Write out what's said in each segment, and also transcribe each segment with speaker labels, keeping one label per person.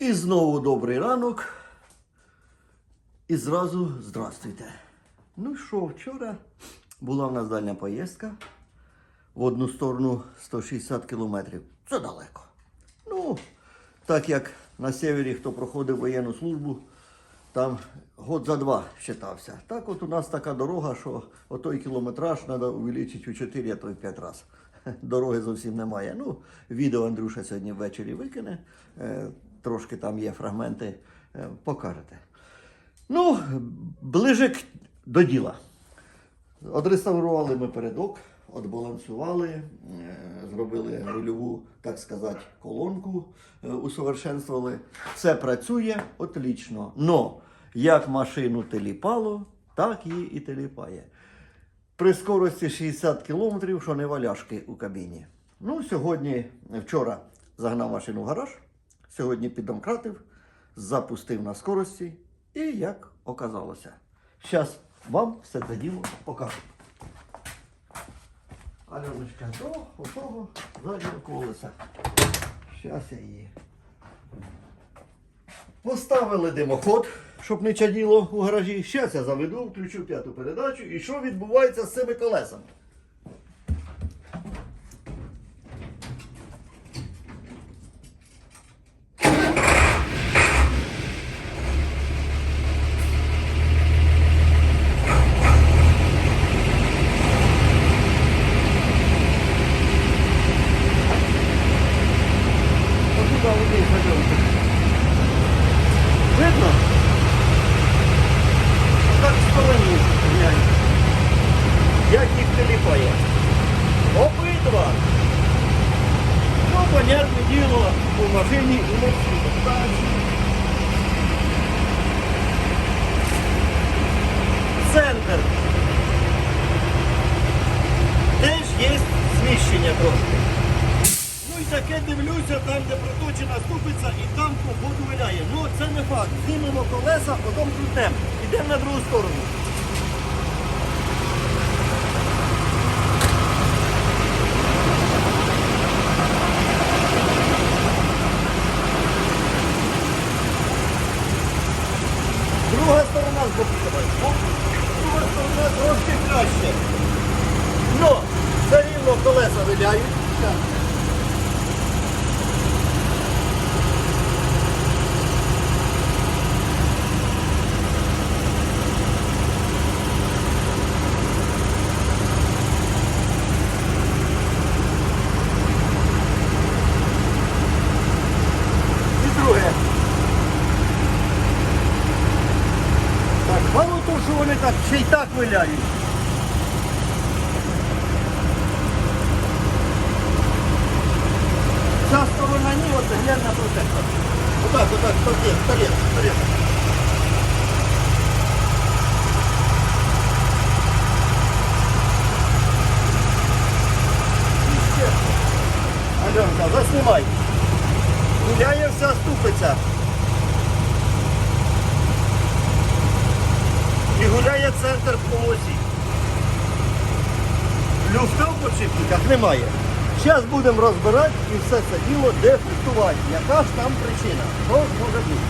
Speaker 1: І знову добрий ранок. І зразу здравствуйте. Ну що, вчора була в нас дальня поїздка. В одну сторону 160 кілометрів. Це далеко. Ну, так як на севері, хто проходив воєнну службу, там год за два считався. Так от у нас така дорога, що отой кілометраж треба увеличити у 4, а то й 5 разів. Дороги зовсім немає. Ну, відео Андрюша сьогодні ввечері викине. Трошки там є фрагменти, е, покажете. Ну, ближе до діла. Одреставрували ми передок, отбалансували, е, зробили рульову, так сказати, колонку, е, усовершенствували. Все працює отлично. Но як машину теліпало, так її і теліпає. При скорості 60 км, що не валяшки у кабіні. Ну, сьогодні, вчора загнав машину в гараж, сьогодні піддомкратив, запустив на скорості і як оказалося. Зараз вам все це діло покажу. Альоночка, до отого заднього колеса. Зараз я її. Поставили димоход, щоб не чаділо у гаражі. Зараз я заведу, включу п'яту передачу. І що відбувається з цими колесами? Отуда вниз пойдемте. Видно? Так в стороні глянь. Як їх теліпає. Обидва. Ну, понятне діло, у машині і не Центр. Теж є зміщення трошки. Ну і таке дивлюся, там, де проточена і там погоду виляє. Ну це не факт. Знімемо колеса, потім крутемо. Йдемо на другу сторону. Друга сторона з боку давай. О, Друга сторона трошки краще. Ну, все рівно колеса виляють. Так. І друге. Так, мало того, що вони так ще й так виляють. Ця сторона ні, оце глянь на протектор. Отак, отак, торец, торец, торец. І ще. Альонка, заснімай. Гуляє вся ступиця. І гуляє центр по осі. Люфта в подшипниках немає. Зараз будемо розбирати і все це діло дефектувати. Яка ж там причина? Що може бути?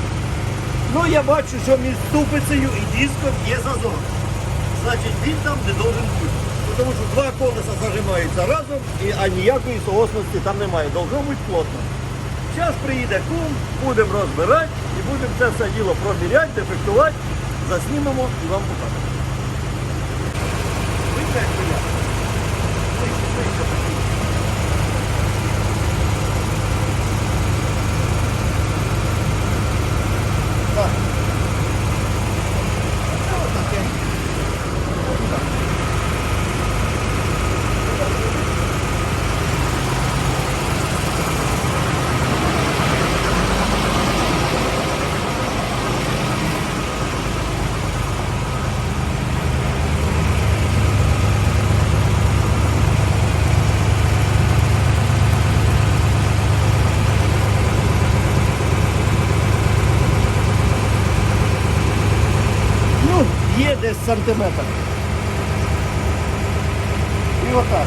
Speaker 1: Ну я бачу, що між ступицею і диском є зазор. Значить він там не должен бути. Тому що два колеса зажимаються разом, і, а ніякої соосності там немає. Должно бути плотно. Зараз приїде кум, будемо розбирати і будемо це все діло проміряти, дефектувати, заснімемо і вам покажемо. Видно, як виляє? Десь сантиметр. І отак.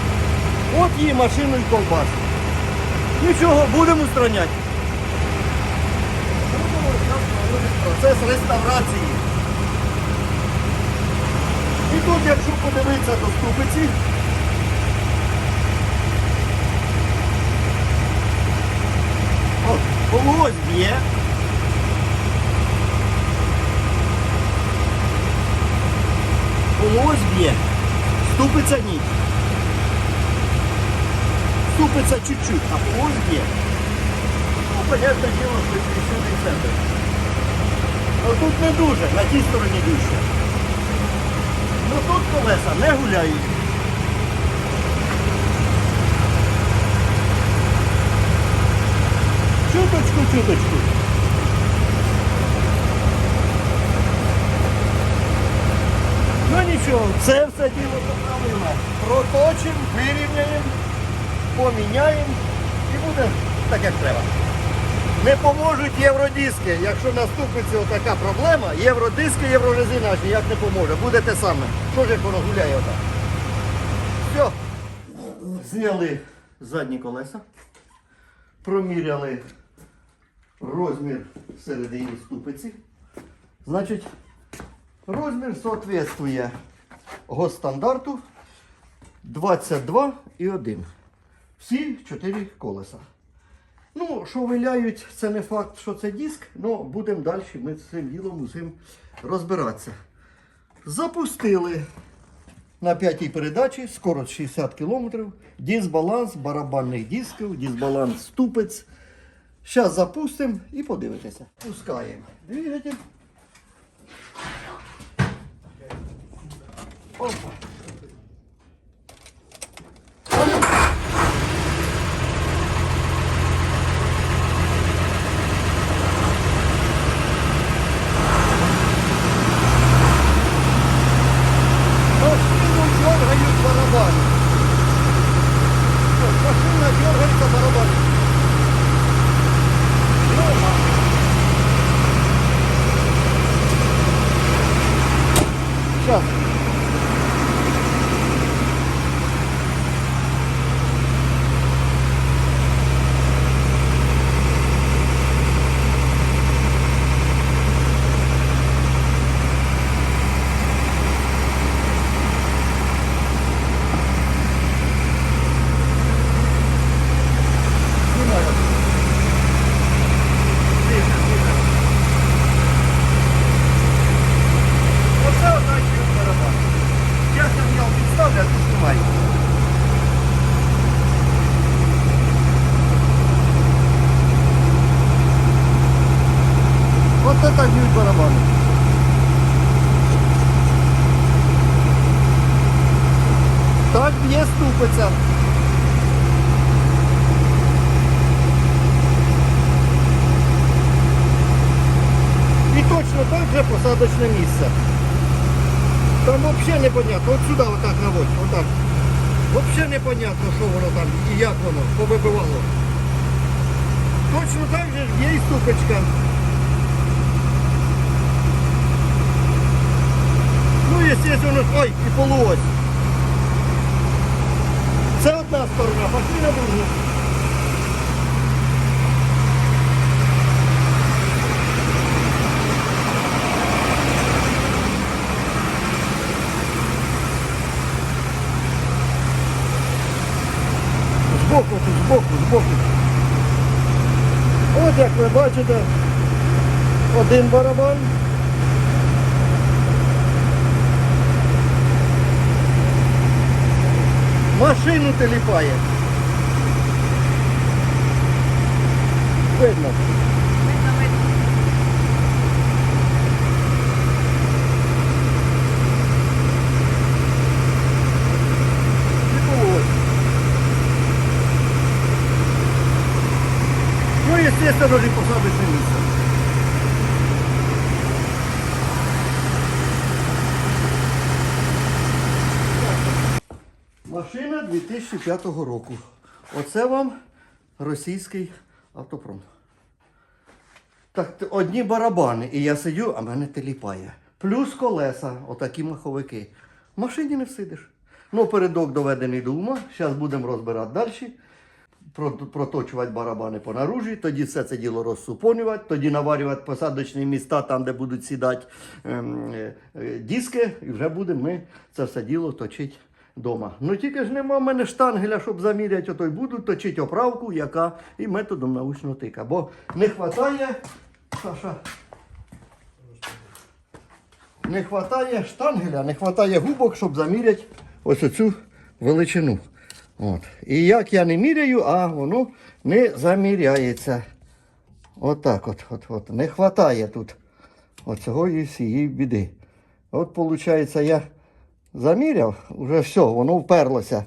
Speaker 1: От її машину і ковбас. Нічого, будемо устраняти. процес реставрації. І тут, якщо подивитися до ступиці, от, полось б'є. Полось б'є. Ступиця ні. Ступиця чуть-чуть, а полось б'є. Ну, понятне діло, що відключений центр. Ну тут не дуже, на тій стороні дужче. Ну тут колеса не гуляють. Чуточку, чуточку. Ну нічого, це все діло поправимо. Проточимо, вирівняємо, поміняємо і буде так, як треба. Не поможуть євродиски. Якщо наступиться така проблема, євродиски, єврорезина аж ніяк не поможе. Буде те саме. Що ж як воно гуляє отак. Все. Зняли задні колеса. Проміряли розмір середині ступиці. Значить, розмір соответствує госстандарту 22,1. Всі чотири колеса. Ну, що виляють, це не факт, що це диск, але будемо далі ми з цим ділом усім розбиратися. Запустили на п'ятій передачі, скорость 60 км, дисбаланс барабанних дисків, дисбаланс ступець. Зараз запустимо і подивитися. Пускаємо двигатель. Oh. Ступиця. І точно так же посадочне місце. Там взагалі непонятно. От сюди отак наводь, отак. Взагалі непонятно, що воно там і як воно повибивало. Точно так же є і ступочка. Ну, естественно, ой, і полуось. Це одна сторона, пошли на другу. Збоку, збоку, збоку. От як ви бачите, один барабан. Машину теліпає. Видно. Ну, естественно, же посадочное место. Машина 2005 року. Оце вам російський автопром. Так, одні барабани, і я сидю, а мене теліпає. Плюс колеса, отакі маховики. В машині не всидиш. Ну, передок доведений до ума. Зараз будемо розбирати далі. проточувати барабани по наружі, тоді все це діло розсупонювати, тоді наварювати посадочні міста там, де будуть сідати ем, е, е, диски, і вже будемо ми це все діло точити вдома. Ну тільки ж нема в мене штангеля, щоб заміряти, ото й буду точити оправку, яка і методом научного тика. Бо не вистачає, Саша, не вистачає штангеля, не вистачає губок, щоб заміряти ось оцю величину. От. І як я не міряю, а воно не заміряється. Отак от, от, от. Не вистачає тут оцього і всієї біди. От, виходить, я заміряв, вже все, воно вперлося.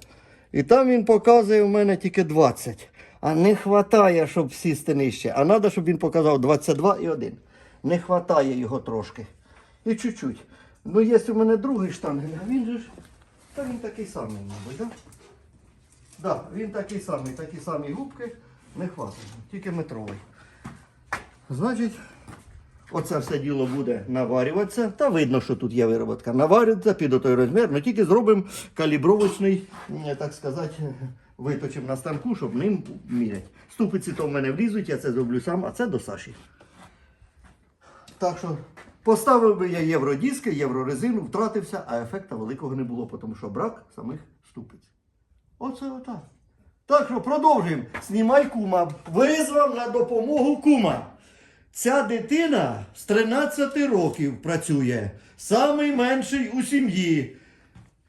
Speaker 1: І там він показує у мене тільки 20. А не вистачає, щоб сісти нижче. А треба, щоб він показав 22 і 1. Не вистачає його трошки. І чуть-чуть. Ну, є у мене другий штангель, а він же ж. Та він такий самий, мабуть, так? Да? Так, він такий самий, такі самі губки, не хватить, тільки метровий. Значить, оце все діло буде наварюватися. Та видно, що тут є вироботка. Наварюється під той розмір, але тільки зробимо калібровочний, так сказати, виточимо на станку, щоб ним міряти. Ступиці то в мене влізуть, я це зроблю сам, а це до Саші. Так що поставив би я євродиски, єврорезину, втратився, а ефекта великого не було, тому що брак самих ступиць. Оце отак. Так що продовжуємо. Знімай кума. Визвав на допомогу кума. Ця дитина з 13 років працює. Самий менший у сім'ї.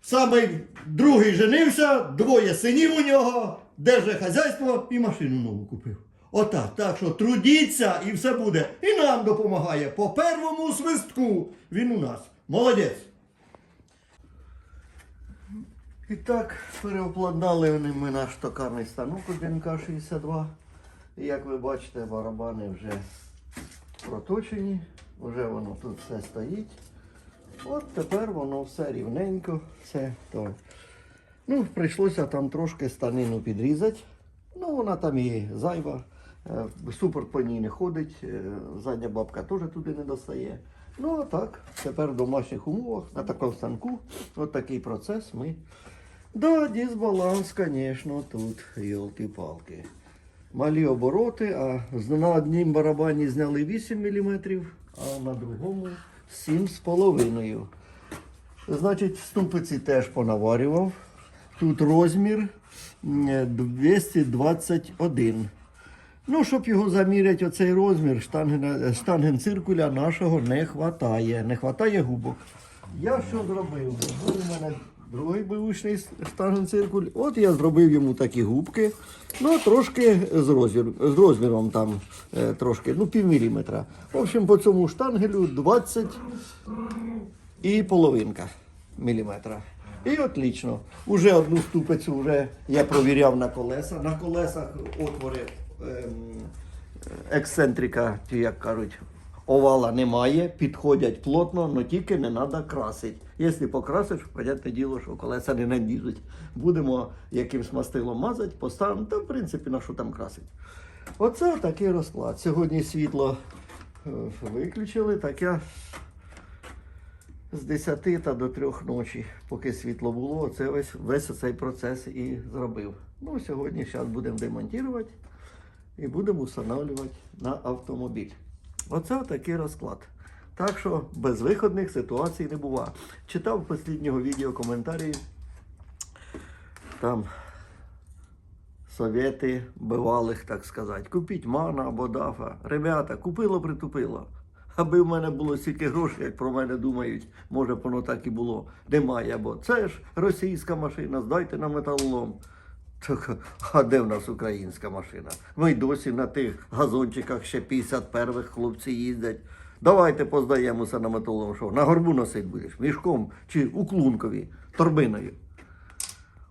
Speaker 1: Самий другий женився, двоє синів у нього, держить хазяйство і машину нову купив. Отак, так що трудіться і все буде. І нам допомагає. По первому свистку він у нас. Молодець. І так, переобладнали вони ми наш токарний станок у ДНК-62. І як ви бачите, барабани вже проточені, вже воно тут все стоїть. От тепер воно все рівненько, все то. Ну, прийшлося там трошки станину підрізати. Ну, вона там і зайва. Е, Супорт по ній не ходить, е, задня бабка теж туди не достає. Ну, а так, тепер в домашніх умовах, на такому станку, от такий процес ми. Да, дисбаланс, звісно, тут, йолки-палки. Малі обороти, а на однім барабані зняли 8 мм, а на другому 7,5. Значить, ступиці теж понаварював. Тут розмір 221. Ну, щоб його заміряти, оцей розмір штанген, штангенциркуля нашого не вистачає. Не вистачає губок. Я що зробив? У мене другий бивушний штангенциркуль. От я зробив йому такі губки. Ну, трошки з, розмір, з розміром там е, трошки, ну, пів міліметра. В общем, по цьому штангелю 20 і половинка міліметра. І отлично. Уже одну ступицю вже я провіряв на колеса. На колесах отвори ем, ексцентрика, як кажуть, овала немає, підходять плотно, але тільки не треба красити. Якщо покрасиш, понятне діло, що колеса не надізуть. Будемо якимсь мастилом мазати, поставимо, та в принципі на що там красить. Оце такий розклад. Сьогодні світло е, виключили, так я з 10 та до 3 ночі, поки світло було, це весь, весь цей процес і зробив. Ну, сьогодні зараз будемо демонтувати і будемо встановлювати на автомобіль. Оце такий розклад. Так що безвиходних ситуацій не буває. Читав останнього відео коментарі. Там совєти бивалих, так сказати. Купіть мана або дафа. Ребята, купило, притупило. Аби в мене було стільки грошей, як про мене думають, може б воно так і було. Немає, бо це ж російська машина, здайте на металолом. Так, а де в нас українська машина? Ми й досі на тих газончиках ще 51-х хлопці їздять. Давайте поздаємося на металолом. Що, на горбу носить будеш? Мішком чи у клункові, торбиною.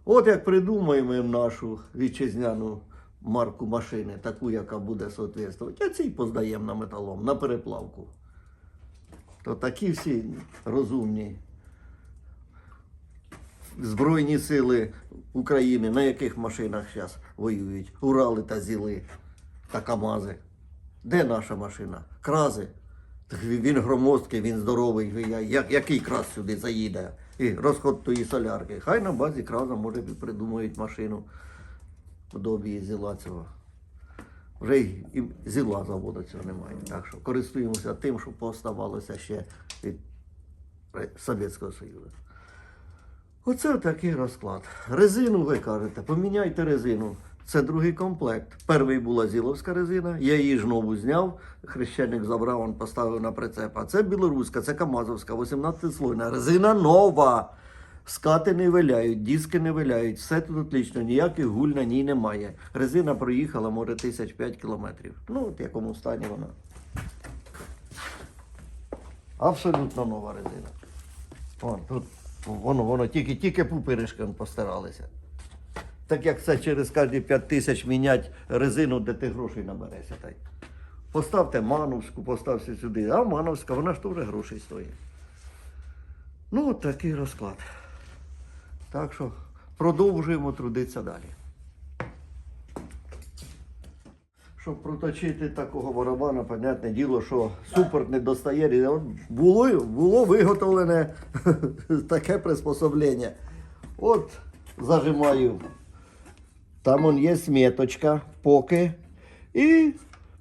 Speaker 1: От як придумаємо нашу вітчизняну марку машини, таку, яка буде соответствувати, а цій поздаємо на металом, на переплавку. То такі всі розумні Збройні сили України на яких машинах зараз воюють? Урали та Зіли та Камази. Де наша машина? Крази. Він- громоздкий, він здоровий. Як, який крас сюди заїде? І розход тої солярки. Хай на базі краза, може, придумають машину. подобії зіла цього. Вже і зіла заводу цього немає. Так що користуємося тим, що поставалося ще від Совєтського Союзу. Оце такий розклад. Резину, ви кажете, поміняйте резину. Це другий комплект. Перший була зіловська резина, я її ж нову зняв, хрещеник забрав, он поставив на прицеп. А це білоруська, це Камазовська, 18 слойна. Резина нова. Скати не виляють, диски не виляють, все тут отлично, ніяких гуль на ній немає. Резина проїхала, може, тисяч п'ять кілометрів. Ну, от в якому стані вона. Абсолютно нова резина. Вон, тут воно, воно тільки, тільки пупиришками постаралися. Так як це через кожні 5 тисяч міняти резину, де ти грошей наберешся. Поставте Мановську, поставте сюди. А Мановська, вона ж теж грошей стоїть. Ну, от такий розклад. Так що продовжуємо трудитися далі. Щоб проточити такого барабана, понятне діло, що супорт не достає. Було, було виготовлене таке приспособлення. От зажимаю. Там он є сметочка, поки. І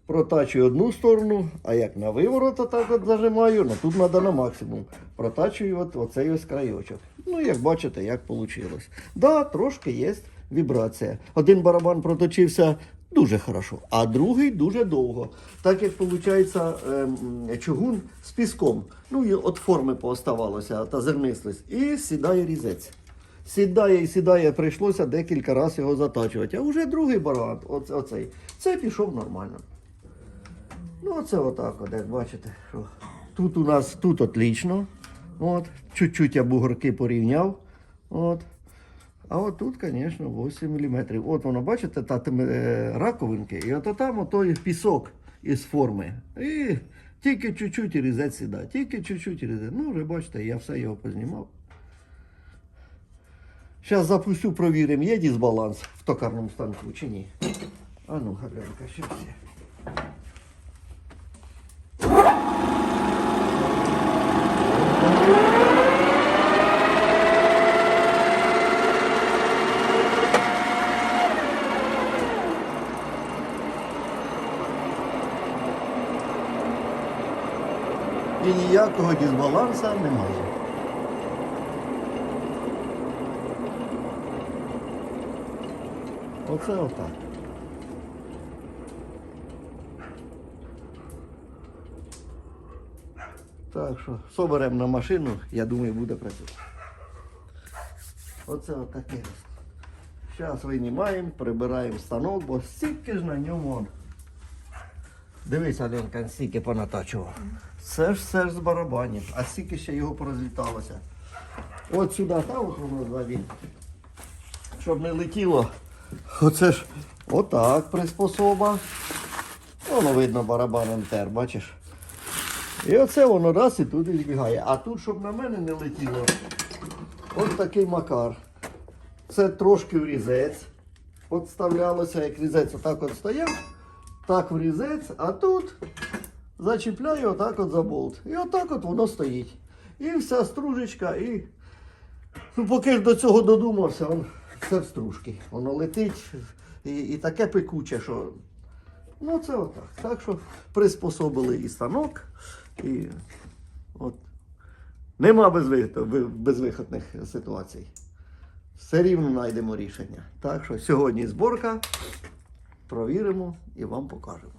Speaker 1: протачую одну сторону, а як на виворот отак от зажимаю, ну тут треба на максимум. Протачую от оцей ось краєчок. Ну, як бачите, як вийшло. Да, трошки є вібрація. Один барабан проточився дуже хорошо, а другий дуже довго. Так як виходить чугун з піском. Ну і от форми пооставалося, та зернистість. І сідає різець. Сідає і сідає, прийшлося декілька разів його затачувати. А вже другий барабан, оцей, це пішов нормально. Ну, оце отак, от, як бачите, що тут у нас тут отлично. От, чуть-чуть я бугорки порівняв. От. А от тут, звісно, 8 мм. От воно, бачите, та е, раковинки, і от там отой пісок із форми. І тільки чуть-чуть і різець сідає, тільки чуть-чуть різець. Ну, вже бачите, я все його познімав. Зараз запущу, провіримо, є дисбаланс в токарному станку чи ні. А ну, Галянка, ще все. І ніякого дисбаланса немає. Оце отак. Так що соберемо на машину, я думаю, буде працювати. Оце отаке. Зараз винімаємо, прибираємо станок, бо стільки ж на ньому. Дивись, Аленка, стільки понатачував. Це ж все ж з барабанів, а стільки ще його порозліталося. От сюди, та от воно ззаді. Щоб не летіло. Оце ж отак приспособа. Воно видно барабаном тер, бачиш? І оце воно раз і туди збігає. А тут, щоб на мене не летіло, от такий макар. Це трошки в різець. От вставлялося, як різець отак от стояв, так в різець, а тут зачіпляю отак от за болт. І отак от воно стоїть. І вся стружечка, і ну, поки ж до цього додумався, це в стружки. Воно летить і, і таке пекуче, що. Ну, це отак. Так що приспособили і станок, і от. Нема безвихідних ситуацій. Все рівно знайдемо рішення. Так що сьогодні зборка. Провіримо і вам покажемо.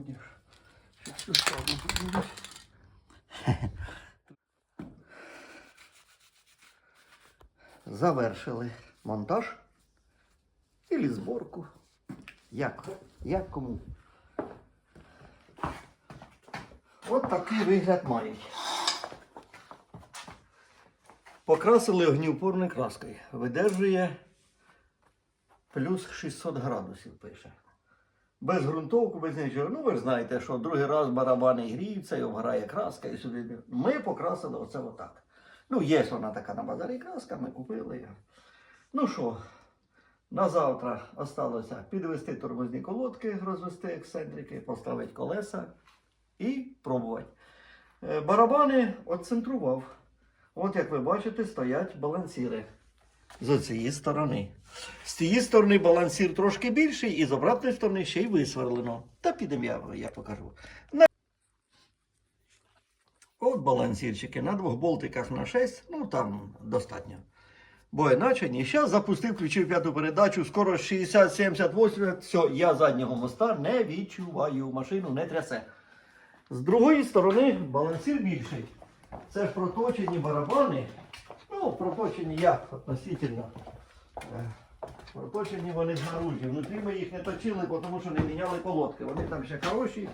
Speaker 1: Вроді ж. Щас цю сторону подивлюсь. завершили монтаж і зборку. Як? Як кому? От такий вигляд мають. Покрасили огнеупорною краскою. Видержує плюс 600 градусів пише. Без ґрунтовку, без нічого. Ну, ви ж знаєте, що другий раз барабани гріються і обграє краска і сюди. Ми покрасили оце отак. Ну, є вона така на базарі краска, ми купили її. Ну що, на завтра осталося підвести тормозні колодки, розвести ексцентрики, поставити колеса і пробувати. Е, Барабани отцентрував. От як ви бачите, стоять балансіри з цієї сторони. З цієї сторони балансір трошки більший, і з обратної сторони ще й висверлено. Та підемо я, я покажу. На... От балансірчики на двох болтиках на 6, ну там достатньо. Бо іначе ні. Зараз запустив, включив п'яту передачу, скоро 60, 70, 80. Все, я заднього моста не відчуваю. Машину не трясе. З другої сторони балансір більший. Це ж проточені барабани. Ну, проточені як относительно. Е, Проточені вони знаружі. Внутрі ми їх не точили, тому що не міняли колодки. Вони там ще хороші.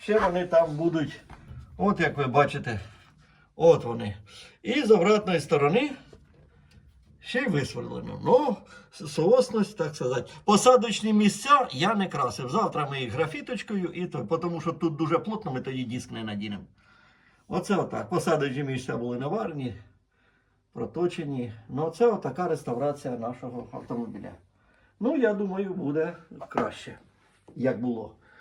Speaker 1: Ще вони там будуть. От як ви бачите. От вони. І з обратної сторони ще й висверлено. Ну, соосність, так сказати. Посадочні місця я не красив. Завтра ми їх графіточкою, і то, тому що тут дуже плотно, ми тоді диск не надінемо. Оце отак. Посадочні місця були наварені, проточені. Ну, це отака реставрація нашого автомобіля. Ну, я думаю, буде краще, як було.